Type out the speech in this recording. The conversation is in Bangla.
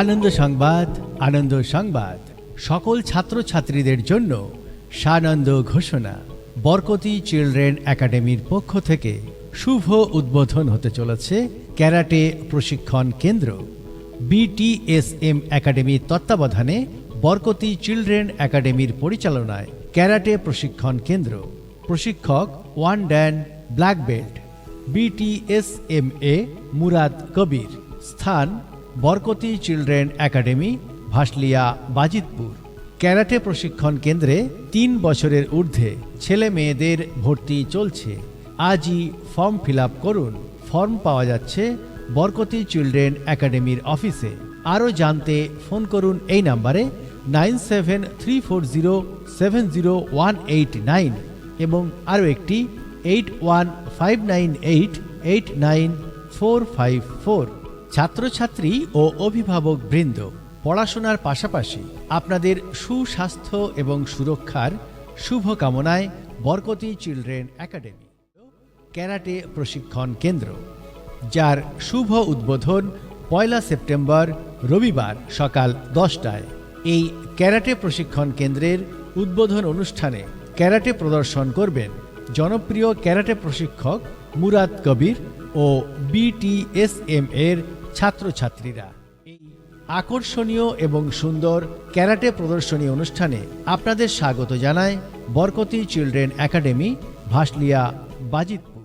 আনন্দ সংবাদ আনন্দ সংবাদ। সকল ছাত্রছাত্রীদের জন্য সানন্দ ঘোষণা। বরকতি চিলড্রেন একাডেমির পক্ষ থেকে শুভ উদ্বোধন হতে চলেছে ক্যারাটে প্রশিক্ষণ কেন্দ্র। বিটিএসএম একাডেমির তত্ত্বাবধানে বরকতি চিলড্রেন একাডেমির পরিচালনায় ক্যারাটে প্রশিক্ষণ কেন্দ্র। প্রশিক্ষক one dan black belt. BTSMA Murad Kabir. স্থান Barkati children academy, Bhasliya, Bajitpur. Karate প্রশিক্ষণ কেন্দ্রে তিন বছরের ঊর্ধ্বে ছেলে মেয়েদের ভর্তি চলছে। আজই ফর্ম ফিল করুন। ফর্ম পাওয়া যাচ্ছে বরকতি চিলড্রেন একাডেমির অফিসে। আরও জানতে ফোন করুন এই নাম্বারে nine seven three four zero seven zero one eight nine এবং আরও একটি eight one five nine eight eight nine four five four. ছাত্রছাত্রী ও অভিভাবক বৃন্দ, পড়াশোনার পাশাপাশি আপনাদের সুস্বাস্থ্য এবং সুরক্ষার শুভ কামনায় বরকতি চিলড্রেন একাডেমি, ক্যারাটে প্রশিক্ষণ কেন্দ্র, যার শুভ উদ্বোধন পয়লা সেপ্টেম্বর রবিবার সকাল দশটায়। এই ক্যারাটে প্রশিক্ষণ কেন্দ্রের উদ্বোধন অনুষ্ঠানে ক্যারাটে প্রদর্শন করবেন জনপ্রিয় ক্যারাটে প্রশিক্ষক মুরাদ কবির ও বিটিএসএম এর ছাত্রছাত্রীরা। এই আকর্ষণীয় এবং সুন্দর ক্যারাটে প্রদর্শনী অনুষ্ঠানে আপনাদের স্বাগত জানায় বরকতি চিলড্রেন একাডেমি, ভাসলিয়া, বাজিতপুর।